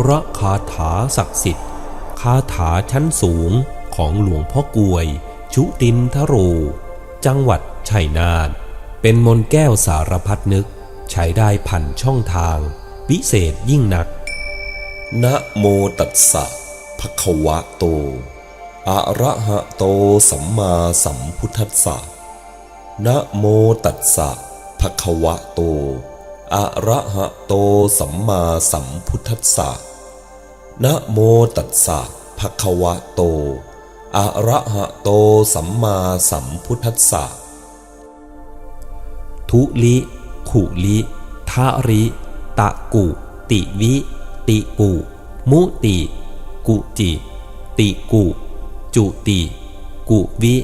พระคาถาศักดิ์สิทธิ์คาถาชั้นสูงของหลวงพ่อกวย ชุตินทโร จังหวัดชัยนาทเป็นมนแก้วสารพัดนึก ใช้ได้พันช่องทางวิเศษยิ่งนัก นะโมตัสสะภะคะวะโต อะระหะโตสัมมาสัมพุทธัสสะนะโมตัสสะภะคะวะโต อะระหะโตสัมมาสัมพุทธัสสะ นะโมตัสสะภะคะวะโต อะระหะโตสัมมาสัมพุทธัสสะ ทุลิ ขุลิทะริ ตะกุ ติวิ ติกุ มุติ กุจิ ติกุ จุติ กุวิ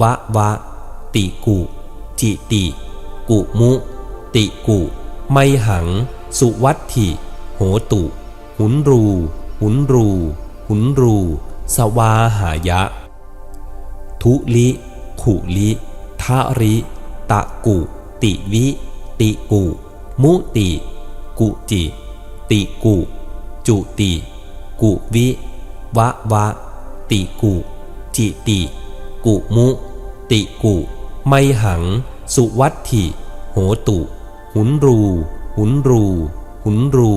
วะวะ ติกุ จิติ กุมุ ติกุ ไมหัง สุวัตถิ โหตุ หุนรู หุนรู หุนรู สวาหายะ ทุลิ ขุลิทะริ ตะกุ ติวิ ติกุ มุติ กุจิ ติกุ จุติ กุวิ วะวะ ติกุ จิติ กุมุ ติกุ ไมหัง สุวัตถิ โหตุ หุนรู หุนรู หุนรู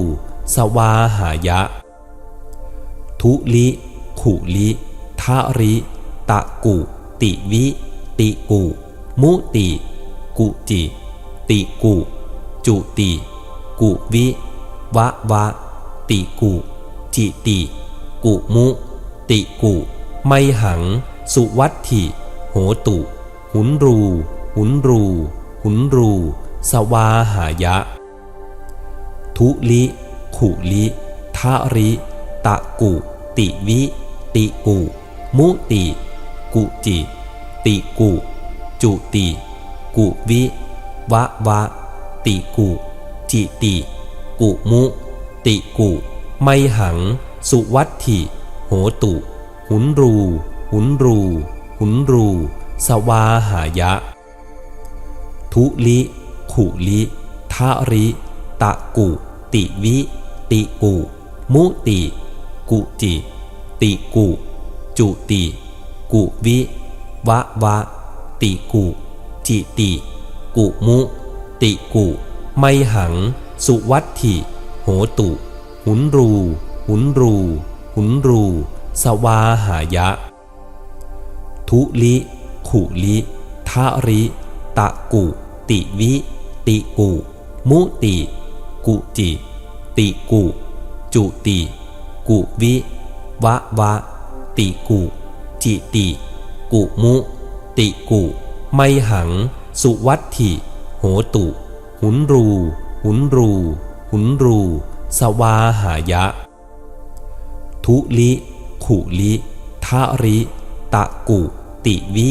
สวาหายะ ทุลิขุลิทะริ ตะกุ ติวิ ติกุ มุติ กุจิ ติกุ จุติ กุวิ วะวะ ติกุ จิติ กุมุ ติกุ ไมหัง สุวัตถิ โหตุ หุนรู หุนรู หุนรู สวาหายะ ทุลิ ขุลิทะริ ตะกุ ติวิ ติกุ มุติ กุจิ ติกุ จุติ กุวิ วะวะ ติกุ จิติ กุมุ ติกุ ไมหัง สุวัตถิ โหตุ หุนรู หุนรู หุนรู สวาหายะ ทุลิ ขุลิทะริ ตะกุ ติวิ ติกุ มุติ กุจิ ติกุ จุติ กุวิ วะวะ ติกุ จิติ กุมุ ติกุ ไมหัง สุวัตถิ โหตุ หุนรู หุนรู หุนรู สวาหายะ ทุลิ ขุลิทะริ ตะกุ ติวิ ติกุ มุติ กุจิ ติกุ จุติ กุวิ วะวะ ติกุ จิติ กุมุ ติกุ ไมหัง สุวัตถิ โหตุ หุนรู หุนรู หุนรู สวาหายะ ทุลิ ขุลิทะริ ตะกุ ติวิ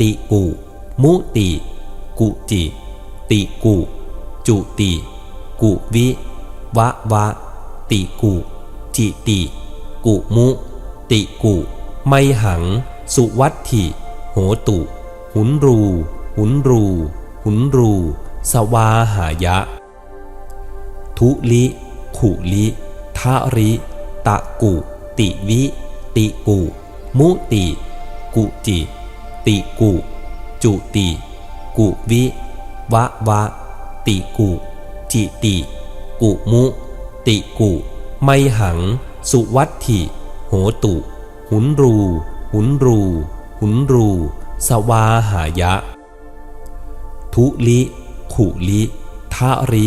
ติกุ มุติ กุจิ ติกุ จุติ กุวิ วะวะ ติกุ จิติ กุมุ ติกุ ไมหัง สุวัตถิ โหตุ หุนรู หุนรู หุนรู สวาหายะ ทุลิ ขุลิทะริ ตะกุ ติวิ ติกุ มุติ กุจิ ติกุ จุติ กุวิ วะวะ ติกุ จิติ กุมุ ติกุ ไมหัง สุวัตถิ โหตุ หุนรู หุนรู หุนรู สวาหายะ ทุลิ ขุลิทะริ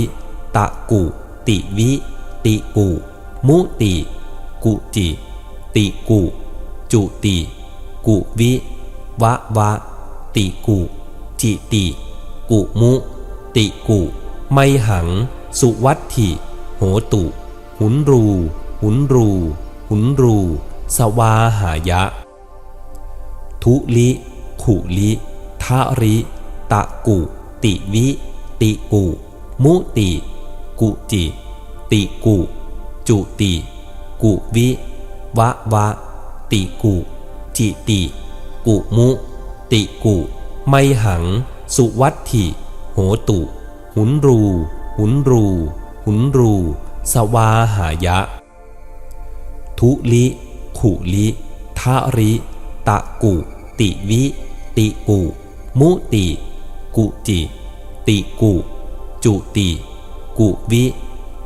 ตะกุ ติวิ ติกุ มุติ กุจิ ติกุ จุติ กุวิ วะวะ ติกุ จิติ กุมุ ติกุ ไมหัง สุวัตถิ โหตุ หุนรู หุนรู หุนรู สวาหายะ ทุลิ ขุลิทะริ ตะกุ ติวิ ติกุ มุติ กุจิ ติกุ จุติ กุวิ วะวะ ติกุ จิติ กุมุ ติกุ ไมหัง สุวัตถิ โหตุ หุนรู หุนรู หุนรู สวาหายะ ทุลิ ขุลิทะริ ตะกุ ติวิ ติกุ มุติ กุจิ ติกุ จุติ กุวิ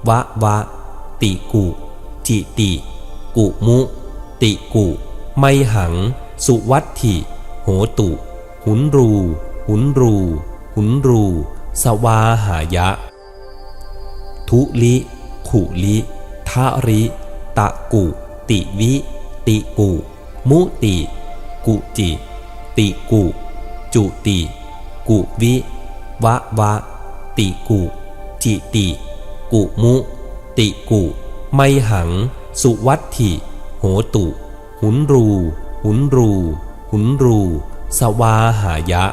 วะวะ ติกุ จิติ กุมุ ติกุ ไมหัง สุวัตถิ โหตุ หุนรู หุนรู หุนรู สวาหายะ ทุลิ ขุลิทะริ ตะกุ ติวิ ติกุ มุติ กุจิ ติกุ จุติ กุวิ วะวะ ติกุ จิติ กุมุ ติกุ ไมหัง สุวัตถิโหตุ หุนรู หุนรู หุนรู สวาหายะ